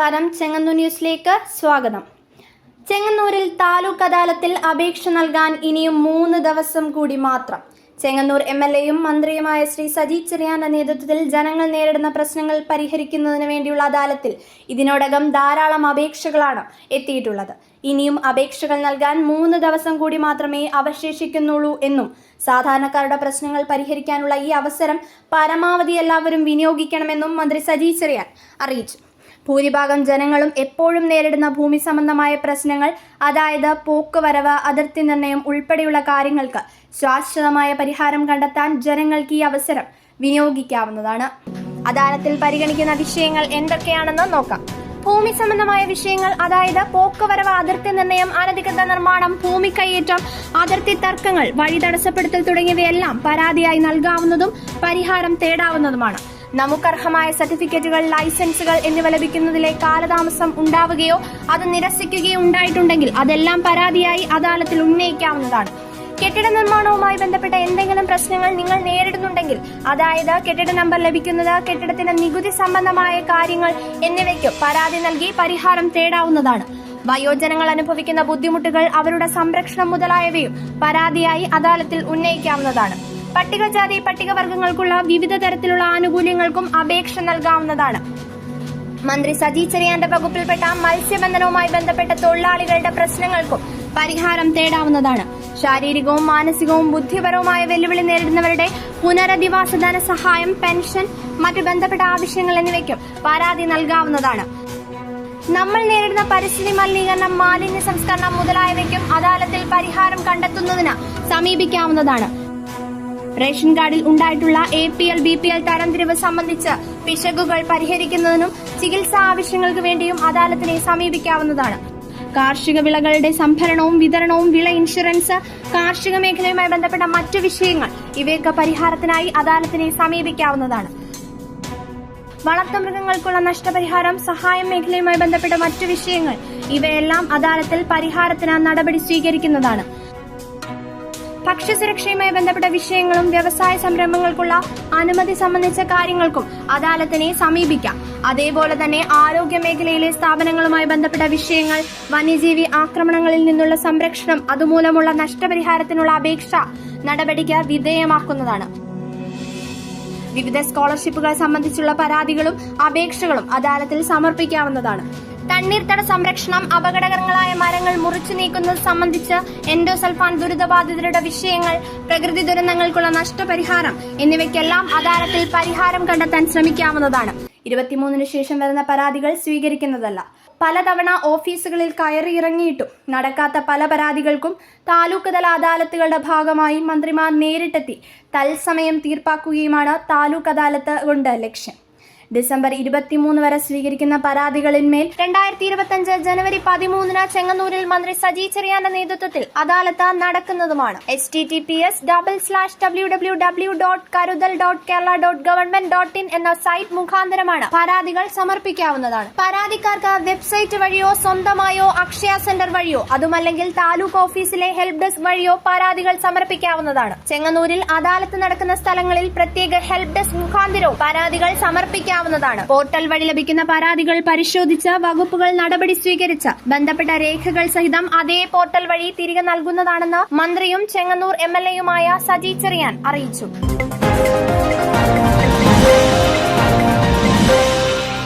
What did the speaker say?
നമസ്കാരം. ചെങ്ങന്നൂർ ന്യൂസിലേക്ക് സ്വാഗതം. ചെങ്ങന്നൂരിൽ താലൂക്ക് അദാലത്തിൽ അപേക്ഷ നൽകാൻ ഇനിയും മൂന്ന് ദിവസം കൂടി മാത്രം. ചെങ്ങന്നൂർ എം എൽ എയും മന്ത്രിയുമായ ശ്രീ സജി ചെറിയാന്റെ നേതൃത്വത്തിൽ ജനങ്ങൾ നേരിടുന്ന പ്രശ്നങ്ങൾ പരിഹരിക്കുന്നതിന് വേണ്ടിയുള്ള അദാലത്തിൽ ഇതിനോടകം ധാരാളം അപേക്ഷകളാണ് എത്തിയിട്ടുള്ളത്. ഇനിയും അപേക്ഷകൾ നൽകാൻ മൂന്ന് ദിവസം കൂടി മാത്രമേ അവശേഷിക്കുന്നുള്ളൂ എന്നും സാധാരണക്കാരുടെ പ്രശ്നങ്ങൾ പരിഹരിക്കാനുള്ള ഈ അവസരം പരമാവധി എല്ലാവരും വിനിയോഗിക്കണമെന്നും മന്ത്രി സജി ചെറിയാൻ അറിയിച്ചു. ഭൂരിഭാഗം ജനങ്ങളും എപ്പോഴും നേരിടുന്ന ഭൂമി സംബന്ധമായ പ്രശ്നങ്ങൾ അതായത് പോക്കുവരവ് അതിർത്തി നിർണയം ഉൾപ്പെടെയുള്ള കാര്യങ്ങൾക്ക് ശാശ്വതമായ പരിഹാരം കണ്ടെത്താൻ ജനങ്ങൾക്ക് ഈ അവസരം വിനിയോഗിക്കാവുന്നതാണ്. അദാലത്തിൽ പരിഗണിക്കുന്ന വിഷയങ്ങൾ എന്തൊക്കെയാണെന്ന് നോക്കാം. ഭൂമി സംബന്ധമായ വിഷയങ്ങൾ അതായത് പോക്കുവരവ് അതിർത്തി നിർണയം അനധികൃത നിർമ്മാണം ഭൂമി കൈയേറ്റം അതിർത്തി തർക്കങ്ങൾ വഴി തടസ്സപ്പെടുത്തൽ തുടങ്ങിയവയെല്ലാം പരാതിയായി നൽകാവുന്നതും പരിഹാരം തേടാവുന്നതുമാണ്. നമുക്കർഹമായ സർട്ടിഫിക്കറ്റുകൾ ലൈസൻസുകൾ എന്നിവ ലഭിക്കുന്നതിലെ കാലതാമസം ഉണ്ടാവുകയോ അത് നിരസിക്കുകയോ ഉണ്ടായിട്ടുണ്ടെങ്കിൽ അതെല്ലാം പരാതിയായി അദാലത്തിൽ ഉന്നയിക്കാവുന്നതാണ്. കെട്ടിട നിർമ്മാണവുമായി ബന്ധപ്പെട്ട എന്തെങ്കിലും പ്രശ്നങ്ങൾ നിങ്ങൾ നേരിടുന്നുണ്ടെങ്കിൽ അതായത് കെട്ടിട നമ്പർ ലഭിക്കുന്നത് കെട്ടിടത്തിന്റെ നികുതി സംബന്ധമായ കാര്യങ്ങൾ എന്നിവയ്ക്ക് പരാതി നൽകി പരിഹാരം തേടാവുന്നതാണ്. വയോജനങ്ങൾ അനുഭവിക്കുന്ന ബുദ്ധിമുട്ടുകൾ അവരുടെ സംരക്ഷണം മുതലായവയും പരാതിയായി അദാലത്തിൽ ഉന്നയിക്കാവുന്നതാണ്. പട്ടികജാതി പട്ടികവർഗങ്ങൾക്കുള്ള വിവിധ തരത്തിലുള്ള ആനുകൂല്യങ്ങൾക്കും അപേക്ഷ നൽകാവുന്നതാണ്. മന്ത്രി സജി ചെറിയാന്റെ വകുപ്പിൽപ്പെട്ട മത്സ്യബന്ധനവുമായി ബന്ധപ്പെട്ട തൊഴിലാളികളുടെ പ്രശ്നങ്ങൾക്കും പരിഹാരം തേടാവുന്നതാണ്. ശാരീരികവും മാനസികവും ബുദ്ധിപരവുമായ വെല്ലുവിളി നേരിടുന്നവരുടെ പുനരധിവാസ ധനസഹായം പെൻഷൻ മറ്റു ബന്ധപ്പെട്ട ആവശ്യങ്ങൾ എന്നിവയ്ക്കും പരാതി നൽകാവുന്നതാണ്. നമ്മൾ നേരിടുന്ന പരിസ്ഥിതി മലിനീകരണം മാലിന്യ സംസ്കരണം മുതലായവയ്ക്കും അദാലത്തിൽ പരിഹാരം കണ്ടെത്തുന്നതിന് സമീപിക്കാവുന്നതാണ്. റേഷൻ കാർഡിൽ ഉണ്ടായിട്ടുള്ള A P L B P L തരംതിരിവ് സംബന്ധിച്ച് പിശകുകൾ പരിഹരിക്കുന്നതിനും ചികിത്സാ ആവശ്യങ്ങൾക്ക് വേണ്ടിയും അദാലത്തിനെ സമീപിക്കാവുന്നതാണ്. കാർഷിക വിളകളുടെ സംഭരണവും വിതരണവും വിള ഇൻഷുറൻസ് കാർഷിക മേഖലയുമായി ബന്ധപ്പെട്ട മറ്റു വിഷയങ്ങൾ ഇവയൊക്കെ പരിഹാരത്തിനായി അദാലത്തിനെ സമീപിക്കാവുന്നതാണ്. വളർത്തുമൃഗങ്ങൾക്കുള്ള നഷ്ടപരിഹാരം സഹായം മേഖലയുമായി ബന്ധപ്പെട്ട മറ്റു വിഷയങ്ങൾ ഇവയെല്ലാം അദാലത്തിൽ പരിഹാരത്തിന് നടപടി സ്വീകരിക്കുന്നതാണ്. ഭക്ഷ്യസുരക്ഷയുമായി ബന്ധപ്പെട്ട വിഷയങ്ങളും വ്യവസായ സംരംഭങ്ങൾക്കുള്ള അനുമതി സംബന്ധിച്ച കാര്യങ്ങൾക്കും അദാലത്തിനെ സമീപിക്കാം. അതേപോലെ തന്നെ ആരോഗ്യ മേഖലയിലെ സ്ഥാപനങ്ങളുമായി ബന്ധപ്പെട്ട വിഷയങ്ങൾ വന്യജീവി ആക്രമണങ്ങളിൽ നിന്നുള്ള സംരക്ഷണം അതുമൂലമുള്ള നഷ്ടപരിഹാരത്തിനുള്ള അപേക്ഷ നടപടിക്ക് വിധേയമാക്കുന്നതാണ്. വിവിധ സ്കോളർഷിപ്പുകൾ സംബന്ധിച്ചുള്ള പരാതികളും അപേക്ഷകളും അദാലത്തിൽ സമർപ്പിക്കാവുന്നതാണ്. തണ്ണീർത്തട സംരക്ഷണം അപകടകരങ്ങളായ മരങ്ങൾ മുറിച്ചു നീക്കുന്നത് സംബന്ധിച്ച് എൻഡോസൾഫാൻ ദുരിതബാധിതരുടെ വിഷയങ്ങൾ പ്രകൃതി ദുരന്തങ്ങൾക്കുള്ള നഷ്ടപരിഹാരം എന്നിവയ്ക്കെല്ലാം അദാലത്തിൽ പരിഹാരം കണ്ടെത്താൻ ശ്രമിക്കാവുന്നതാണ്. ഇരുപത്തിമൂന്നിന് ശേഷം വരുന്ന പരാതികൾ സ്വീകരിക്കുന്നതല്ല. പലതവണ ഓഫീസുകളിൽ കയറിയിറങ്ങിയിട്ടും നടക്കാത്ത പല പരാതികൾക്കും താലൂക്ക് തല അദാലത്തുകളുടെ ഭാഗമായി മന്ത്രിമാർ നേരിട്ടെത്തി തത്സമയം തീർപ്പാക്കുകയുമാണ് താലൂക്ക് അദാലത്ത് കൊണ്ട് ലക്ഷ്യം. ഡിസംബർ ഇരുപത്തിമൂന്ന് വരെ സ്വീകരിക്കുന്ന പരാതികളിന്മേൽ രണ്ടായിരത്തി ഇരുപത്തിയഞ്ച് ജനുവരി പതിമൂന്നിന് ചെങ്ങന്നൂരിൽ മന്ത്രി സജി ചെറിയാന്റെ നേതൃത്വത്തിൽ അദാലത്ത് നടക്കുന്നതുമാണ്. H T T P S double slash W W W dot Karuthal dot Kerala dot government dot in എന്ന സൈറ്റ് മുഖാന്തരമാണ് പരാതികൾ സമർപ്പിക്കാവുന്നതാണ്. പരാതിക്കാർക്ക് വെബ്സൈറ്റ് വഴിയോ സ്വന്തമായോ അക്ഷയ സെന്റർ വഴിയോ അതുമല്ലെങ്കിൽ താലൂക്ക് ഓഫീസിലെ ഹെൽപ് ഡെസ്ക് വഴിയോ പരാതികൾ സമർപ്പിക്കാവുന്നതാണ്. ചെങ്ങന്നൂരിൽ അദാലത്ത് നടക്കുന്ന സ്ഥലങ്ങളിൽ പ്രത്യേക ഹെൽപ് ഡെസ്ക് മുഖാന്തരവും പരാതികൾ സമർപ്പിക്കാവുന്നതാണ് പോർട്ടൽ വഴി ലഭിക്കുന്ന പരാതികൾ പരിശോധിച്ച് വകുപ്പുകൾ നടപടി സ്വീകരിച്ച് ബന്ധപ്പെട്ട രേഖകൾ സഹിതം അതേ പോർട്ടൽ വഴി തിരികെ നൽകുന്നതാണെന്ന് മന്ത്രിയും ചെങ്ങന്നൂർ എം എൽ എയുമായ സജി ചെറിയാൻ അറിയിച്ചു.